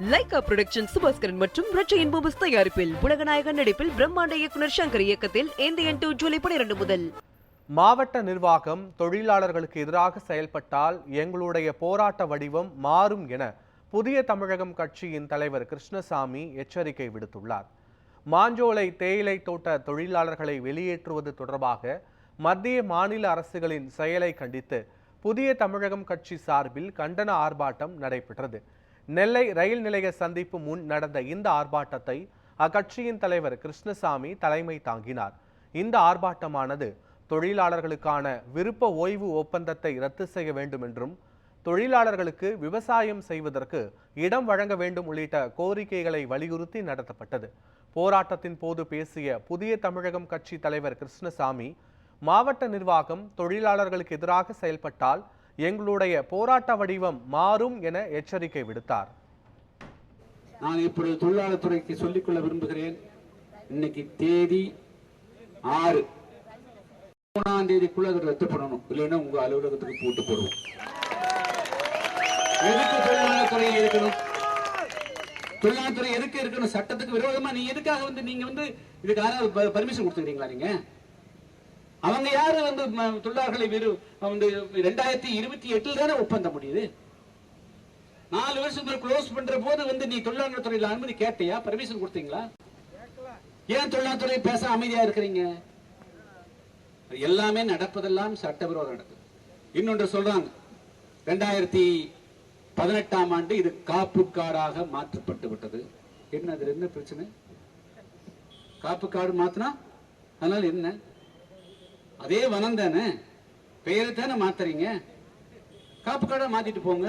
Lyca production Subaskaran மற்றும் ரச்சையின் Phobos தயாரிப்பில் உலகநாயகன் நடிப்பில் பிரம்மாண்ட இயக்குனர் சங்கர் இயக்கத்தில் இந்தியன் டூ ஜூலை பனிரெண்டு முதல். மாவட்ட நிர்வாகம் தொழிலாளர்களுக்கு எதிராக செயல்பட்டால் எங்களுடைய போராட்ட வடிவம் மாறும் என புதிய தமிழகம் கட்சியின் தலைவர் கிருஷ்ணசாமி எச்சரிக்கை விடுத்துள்ளார். மாஞ்சோலை தேயிலை தோட்ட தொழிலாளர்களை வெளியேற்றுவது தொடர்பாக மத்திய மாநில அரசுகளின் செயலை கண்டித்து புதிய தமிழகம் கட்சி சார்பில் கண்டன ஆர்ப்பாட்டம் நடைபெற்றது. நெல்லை ரயில் நிலைய சந்திப்பு முன் நடந்த இந்த ஆர்ப்பாட்டத்தை அக்கட்சியின் தலைவர் கிருஷ்ணசாமி தலைமை தாங்கினார். இந்த ஆர்ப்பாட்டமானது தொழிலாளர்களுக்கான விருப்ப ஓய்வு ஒப்பந்தத்தை ரத்து செய்ய வேண்டும் என்றும் தொழிலாளர்களுக்கு விவசாயம் செய்வதற்கு இடம் வழங்க வேண்டும் உள்ளிட்ட கோரிக்கைகளை வலியுறுத்தி நடத்தப்பட்டது. போராட்டத்தின் போது பேசிய புதிய தமிழகம் கட்சி தலைவர் கிருஷ்ணசாமி மாவட்ட நிர்வாகம் தொழிலாளர்களுக்கு எதிராக செயல்பட்டால் எங்களுடைய போராட்ட வடிவம் மாறும் என எச்சரிக்கை விடுத்தார். நான் இப்பொழுது தொழிலாளர் துறைக்கு சொல்லிக்கொள்ள விரும்புகிறேன். இன்னைக்கு தேதி ஆறு. மூணாம் தேதிக்குள்ள அதை ரத்து பண்ணணும். இல்லைன்னா உங்க அலுவலகத்துக்கு போட்டு போடுவோம். எதுக்கு தொழிலாளர் துறை இருக்கணும்? தொழிலாளத்துறை எதுக்கு இருக்கணும்? சட்டத்துக்கு விரோதமா நீ எதுக்காக வந்து நீங்க வந்து இதுக்கு யாராவது பர்மிஷன் கொடுத்துக்கிறீங்களா நீங்க? அவங்க யாரு வந்து தொழிலாளர்களை வெறும் வந்து ரெண்டாயிரத்தி இருபத்தி எட்டுல தானே ஒப்பந்தம் முடியுது நாலு வருஷம் க்ளோஸ் பண்ற போது வந்து நீ தொழிலாளர் துறையில அனுமதி கேட்டியா? பர்மிஷன் கொடுத்தீங்களா? ஏன் தொழிலாளர் துறை பேச அமைதியா இருக்கிறீங்க? எல்லாமே நடப்பதெல்லாம் சட்டவிரோதம் நடக்குது. இன்னொன்று சொல்றாங்க ரெண்டாயிரத்தி பதினெட்டாம் ஆண்டு இது காப்பு காடாக மாற்றப்பட்டு விட்டது. என்ன அதுல என்ன பிரச்சனை? காப்பு காடு மாத்தினா? அதனால என்ன? அதே வனம் தானே பெயரை தானே மாத்துறீங்க? காப்பு கடை மாத்திட்டு போங்க.